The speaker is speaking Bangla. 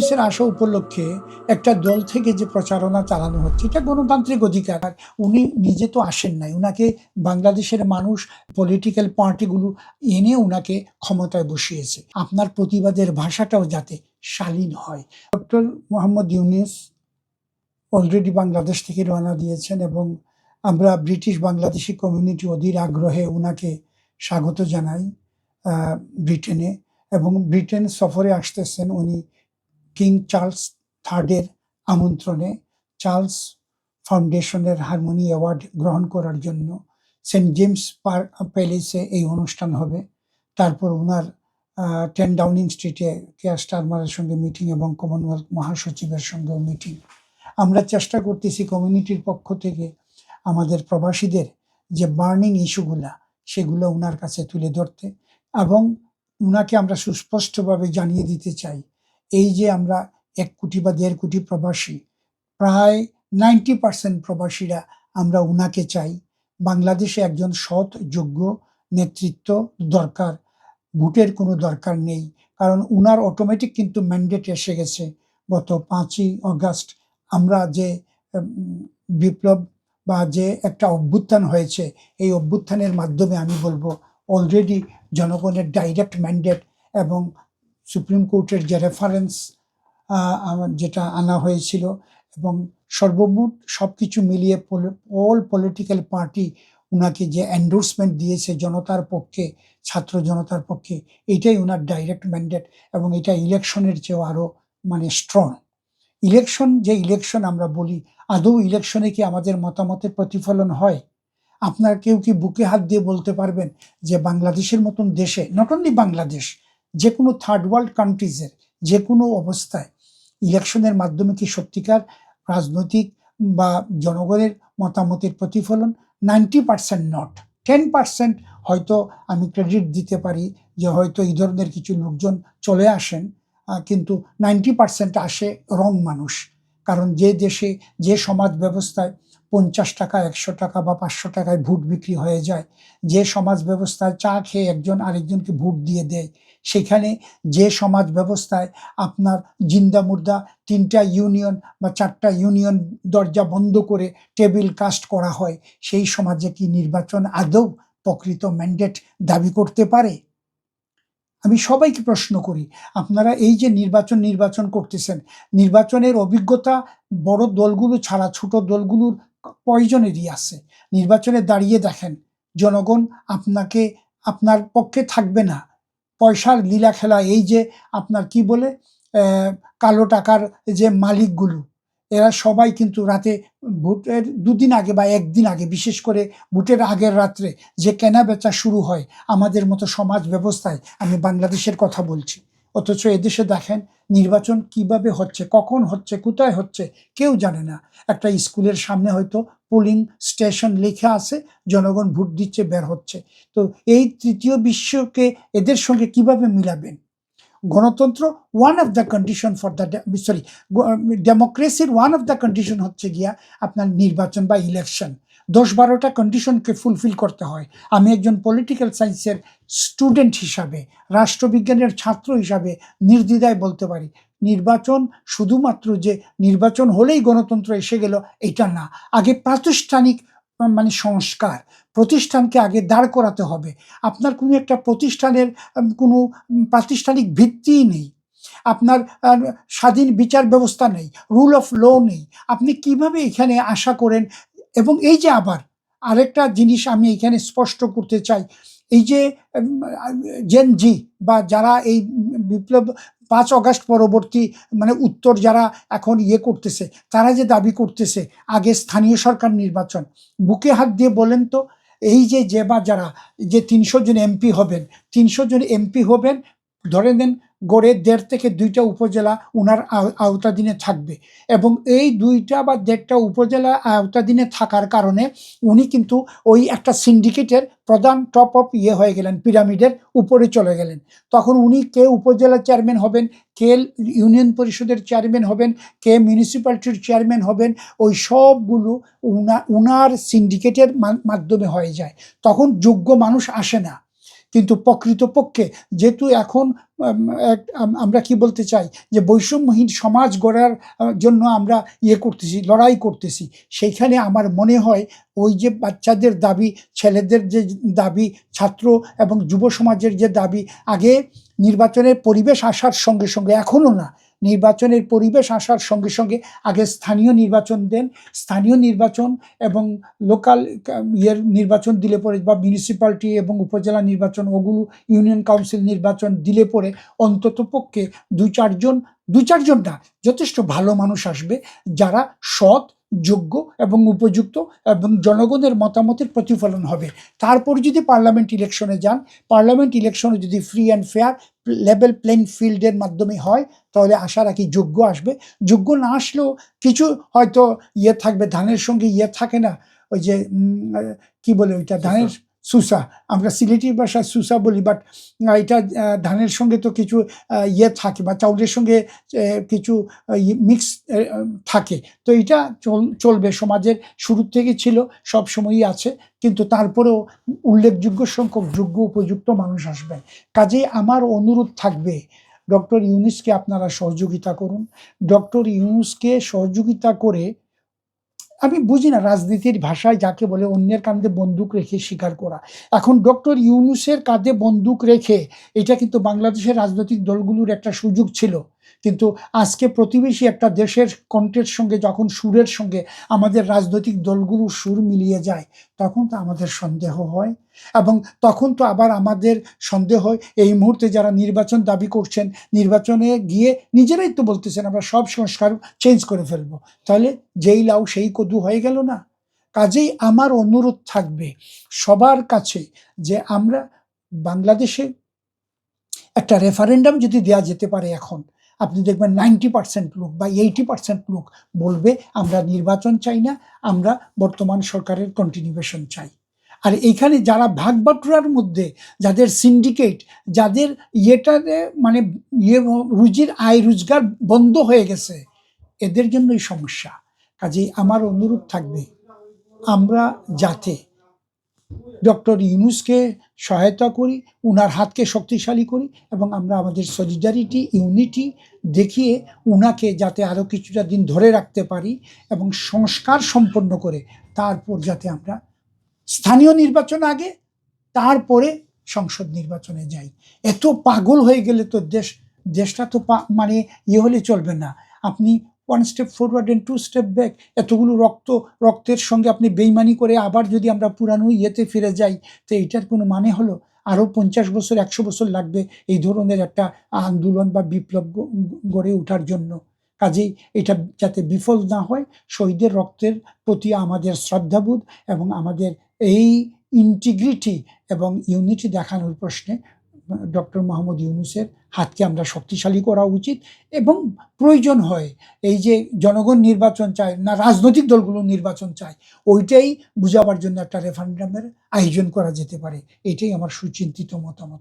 ইউনিসের আসা উপলক্ষে একটা দল থেকে যে প্রচারণা চালানো হচ্ছে, এটা গণতান্ত্রিক অধিকার। উনি নিজে তো আসেন নাই। উনাকে বাংলাদেশের মানুষ পলিটিক্যাল পার্টিগুলো এনে উনাকে ক্ষমতায় বসিয়েছে। আপনার প্রতিবাদের ভাষাটাও যাতে শালীন হয়। ডক্টর মোহাম্মদ ইউনিস অলরেডি বাংলাদেশ থেকে রওনা দিয়েছেন এবং আমরা ব্রিটিশ বাংলাদেশি কমিউনিটি অধীর আগ্রহে উনাকে স্বাগত জানাই ব্রিটেনে। এবং ব্রিটেন সফরে আসতেছেন উনি কিং চার্লস থার্ডের আমন্ত্রণে চার্লস ফাউন্ডেশনের হারমোনি অ্যাওয়ার্ড গ্রহণ করার জন্য সেন্ট জেমস পার্ক প্যালেসে এই অনুষ্ঠান হবে। তারপর ওনার টেন ডাউনিং স্ট্রিটে কেয়ার স্টারমারের সঙ্গে মিটিং এবং কমনওয়েলথ মহাসচিবের সঙ্গেও মিটিং। আমরা চেষ্টা করতেছি কমিউনিটির পক্ষ থেকে আমাদের প্রবাসীদের যে বার্নিং ইস্যুগুলা, সেগুলো ওনার কাছে তুলে ধরতে এবং উনাকে আমরা সুস্পষ্টভাবে জানিয়ে দিতে চাই। এই যে আমরা এক কোটি বা দেড় কোটি প্রবাসী, প্রায় নাইনটি পার্সেন্ট প্রবাসীরা আমরা উনাকে চাই। বাংলাদেশে একজন সৎ, যোগ্য নেতৃত্ব দরকার, ভোটের কোনো দরকার নেই, কারণ উনার অটোমেটিক কিন্তু ম্যান্ডেট এসে গেছে। গত পাঁচই অগাস্ট আমরা যে বিপ্লব বা যে একটা অভ্যুত্থান হয়েছে, এই অভ্যুত্থানের মাধ্যমে আমি বলব অলরেডি জনগণের ডাইরেক্ট ম্যান্ডেট এবং সুপ্রিম কোর্টের যে রেফারেন্স যেটা আনা হয়েছিল এবং সর্বমোট সব কিছু মিলিয়ে অল পলিটিক্যাল পার্টি উনাকে যে এন্ডোর্সমেন্ট দিয়েছে জনতার পক্ষে, ছাত্র জনতার পক্ষে, এটাই ওনার ডাইরেক্ট ম্যান্ডেট এবং এটা ইলেকশনের চেয়েও আরও মানে স্ট্রং ইলেকশন যে ইলেকশন আমরা বলি, আদৌ ইলেকশনে কি আমাদের মতামতের প্রতিফলন হয়? আপনার কেউ কি বুকে হাত দিয়ে বলতে পারবেন যে বাংলাদেশের মতন দেশে নট অনলি বাংলাদেশ যে কোনো থার্ড ওয়ার্ল্ড কান্ট্রিজের যে কোনো অবস্থায় ইলেকশনের মাধ্যমে কি সত্যিকার রাজনৈতিক বা জনগণের মতামতের প্রতিফলন? Ninety percent not ten percent হয়তো আমি ক্রেডিট দিতে পারি যে হয়তো এই ধরনের কিছু লোকজন চলে আসেন কিন্তু নাইনটি পার্সেন্ট আসে রং মানুষ। কারণ যে দেশে, যে সমাজ ব্যবস্থায় পঞ্চাশ টাকা, একশো টাকা বা পাঁচশো টাকায় ভোট বিক্রি হয়ে যায়। যে সমাজ ব্যবস্থায় চা খেয়ে একজন আরেকজনকে ভোট দিয়ে দেয়, সেখানে যে সমাজ ব্যবস্থায় আপনার জিন্দা মুর্দা তিনটা ইউনিয়ন বা চারটা ইউনিয়ন দরজা বন্ধ করে টেবিল কাস্ট করা হয়, সেই সমাজে কি নির্বাচন আদৌ প্রকৃত ম্যান্ডেট দাবি করতে পারে? আমি সবাইকে প্রশ্ন করি, আপনারা এই যে নির্বাচন নির্বাচন করতেছেন, নির্বাচনের অভিজ্ঞতা বড় দলগুলো ছাড়া ছোট দলগুলোর প্রয়োজনেরই আছে। নির্বাচনে দাঁড়িয়ে দেখেন, জনগণ আপনাকে, আপনার পক্ষে থাকবে না। পয়সার লীলা খেলা এই যে আপনার কি বলে কালো টাকার যে মালিকগুলো, এরা সবাই কিন্তু রাতে ভোটের দুদিন আগে বা একদিন আগে, বিশেষ করে ভোটের আগের রাত্রে যে কেনা বেচা শুরু হয় আমাদের মতো সমাজ ব্যবস্থায়, আমি বাংলাদেশের কথা বলছি। অথচ এদেশে দেখেন নির্বাচন কীভাবে হচ্ছে, কখন হচ্ছে, কোথায় হচ্ছে, কেউ জানে না। একটা স্কুলের সামনে হয়তো পোলিং স্টেশন লেখা আছে, জনগণ ভোট দিচ্ছে, বের হচ্ছে। তো এই তৃতীয় বিশ্বকে এদের সঙ্গে কীভাবে মিলাবেন? গণতন্ত্র one of the condition for the sorry ডেমোক্রেসির one of the condition হচ্ছে গিয়া আপনার নির্বাচন বা ইলেকশন দশ বারোটা কন্ডিশনকে ফুলফিল করতে হয়। আমি একজন পলিটিক্যাল সায়েন্সের স্টুডেন্ট হিসাবে, রাষ্ট্রবিজ্ঞানের ছাত্র হিসাবে নির্দ্বিধায় বলতে পারি। নির্বাচন শুধুমাত্র যে নির্বাচন হলেই গণতন্ত্র এসে গেল, এটা না। আগে প্রাতিষ্ঠানিক মানে সংস্কার। প্রতিষ্ঠানকে আগে দাঁড় করাতে হবে। আপনার কোনো একটা প্রতিষ্ঠানের কোনো প্রাতিষ্ঠানিক ভিত্তিই নেই। আপনার স্বাধীন বিচার ব্যবস্থা নেই রুল অফ ল নেই। আপনি কীভাবে এখানে আশা করেন? এবং এই যে আবার আরেকটা জিনিস আমি এখানে স্পষ্ট করতে চাই। এই যে জেন জি বা যারা এই বিপ্লব পাঁচ অগস্ট পরবর্তী মানে উত্তর যারা এখন ইয়ে করতেছে, তারা যে দাবি করতেছে, আগে স্থানীয় সরকার নির্বাচন। বুকে হাত দিয়ে বলেন তো, এই যে যে বা যারা, যে তিনশো জন এমপি হবেন, তিনশো জন এমপি হবেন ধরে নেন গড়ে দেড় থেকে দুইটা উপজেলা আও- আওতাধীনে থাকবে এবং এই দুইটা বা দেড়টা উপজেলা আওতাধীনে থাকার কারণে উনি কিন্তু ওই একটা সিন্ডিকেটের প্রধান টপ অফ ইয়ে হয়ে গেলেন, পিরামিডের উপরে চলে গেলেন। তখন উনি কে উপজেলা চেয়ারম্যান হবেন, কে ইউনিয়ন পরিষদের চেয়ারম্যান হবেন, কে মিউনিসিপ্যালিটির চেয়ারম্যান হবেন, ওই সবগুলো উনা, উনার সিন্ডিকেটের মাধ্যমে হয়ে যায়। তখন যোগ্য মানুষ আসে না। কিন্তু প্রকৃতপক্ষে যেহেতু এখন এক- আমরা কি বলতে চাই? যে বৈষম্যহীন সমাজ গড়ার জন্য আমরা ইয়ে করতেছি, লড়াই করতেছি। সেইখানে আমার মনে হয় ওই যে বাচ্চাদের দাবি, ছেলেদের যে দাবি, ছাত্র এবং যুব সমাজের যে দাবি, আগে নির্বাচনের পরিবেশ আসার সঙ্গে সঙ্গে, এখনও না, নির্বাচনের পরিবেশ আসার সঙ্গে সঙ্গে আগে স্থানীয় নির্বাচন দেন। স্থানীয় নির্বাচন এবং লোকাল ইয়ের নির্বাচন দিলে পরে বা মিউনিসিপ্যালিটি এবং উপজেলা নির্বাচন, ওগুলো ইউনিয়ন কাউন্সিল নির্বাচন দিলে পরে অন্তত পক্ষে দু চারজন দু চারজন না, যথেষ্ট ভালো মানুষ আসবে যারা সৎ, যোগ্য এবং উপযুক্ত এবং জনগণের মতামতের প্রতিফলন হবে। তারপর যদি পার্লামেন্ট ইলেকশনে যান, পার্লামেন্ট ইলেকশনে যদি free and fair level playing ফিল্ডের মাধ্যমে হয়, তাহলে আশা রাখি যোগ্য আসবে। যোগ্য না আসলেও কিছু হয়তো ইয়ে থাকবে, ধানের সঙ্গে ইয়ে থাকে না, ওই যে কি বলে ওইটা, ধানের সুসা। আমরা সিলেটি ভাষায় সুসা বলি বাট এটা ধানের সঙ্গে তো কিছু ইয়ে থাকে বা চাউলের সঙ্গে কিছু মিক্স থাকে। তো এটা চল, চলবে, সমাজের শুরু থেকে ছিল, সব সময়ই আছে, কিন্তু তারপরেও উল্লেখযোগ্য সংখ্যক যোগ্য উপযুক্ত মানুষ আসবে। কাজেই আমার অনুরোধ থাকবে, ডক্টর ইউনুসকে আপনারা সহযোগিতা করুন। ডক্টর ইউনুসকে সহযোগিতা করে আমি বুঝি না রাজনীতির ভাষায় যাকে বলে অন্যের কাঁধে বন্দুক রেখে স্বীকার করা। এখন ডক্টর ইউনুসের কাঁধে বন্দুক রেখে এটা কিন্তু বাংলাদেশের রাজনৈতিক দলগুলোর একটা সুযোগ ছিল। কিন্তু আজকে প্রতিবেশী একটা দেশের কণ্ঠের সঙ্গে, যখন সুরের সঙ্গে আমাদের রাজনৈতিক দলগুলো সুর মিলিয়ে যায়, তখন তো আমাদের সন্দেহ হয়। এবং তখন তো আবার আমাদের সন্দেহ হয়, এই মুহূর্তে যারা নির্বাচন দাবি করছেন, নির্বাচনে গিয়ে নিজেরাই তো বলতেছেন, আমরা সব সংস্কার চেঞ্জ করে ফেলব। তাহলে যেই লাউ সেই কদু হয়ে গেল না? কাজেই আমার অনুরোধ থাকবে সবার কাছে যে আমরা বাংলাদেশে একটা রেফারেন্ডাম যদি দেওয়া যেতে পারে এখন আপনি দেখবেন নাইনটি পার্সেন্ট লোক বা এইটি পার্সেন্ট লোক বলবে, আমরা নির্বাচন চাই না, আমরা বর্তমান সরকারের কন্টিনিউয়েশন চাই। আর এইখানে যারা ভাগ বাটুরার মধ্যে, যাদের সিন্ডিকেট যাদের ইয়েটাতে মানে ইয়ে রুজির আয় রোজগার বন্ধ হয়ে গেছে, এদের জন্যই সমস্যা। কাজেই আমার অনুরোধ থাকবে, আমরা যাতে ডক্টর ইউনুসকে সহায়তা করি, উনার হাতকে শক্তিশালী করি এবং আমরা আমাদের সলিডারিটি ইউনিটি দেখিয়ে উনাকে যাতে আরও কিছুটা দিন ধরে রাখতে পারি এবং সংস্কার সম্পন্ন করে তারপর যাতে আমরা স্থানীয় নির্বাচন আগে, তারপরে সংসদ নির্বাচনে যাই। এত পাগল হয়ে গেলে তো দেশ, দেশটা তো মানে ইয়ে হলে চলবে না। আপনি one step forward and two step back এতগুলো রক্ত, রক্তের সঙ্গে আপনি বেইমানি করে আবার যদি আমরা পুরানো ইয়েতে ফিরে যাই, তো এইটার কোনো মানে হলো? আরও পঞ্চাশ বছর, একশো বছর লাগবে এই ধরনের একটা আন্দোলন বা বিপ্লব গড়ে ওঠার জন্য। কাজেই এটা যাতে বিফল না হয়, শহীদের রক্তের প্রতি আমাদের শ্রদ্ধাবোধ এবং আমাদের এই ইন্টিগ্রিটি এবং ইউনিটি দেখানোর প্রশ্নে ডক্টর মোহাম্মদ ইউনুসের হাতকে আমরা শক্তিশালী করা উচিত এবং প্রয়োজন হয় এই যে জনগণ নির্বাচন চায় না, রাজনৈতিক দলগুলো নির্বাচন চায়, ওইটাই বুঝাবার জন্য একটা রেফারেন্ডামের আয়োজন করা যেতে পারে। এটাই আমার সুচিন্তিত মতামত।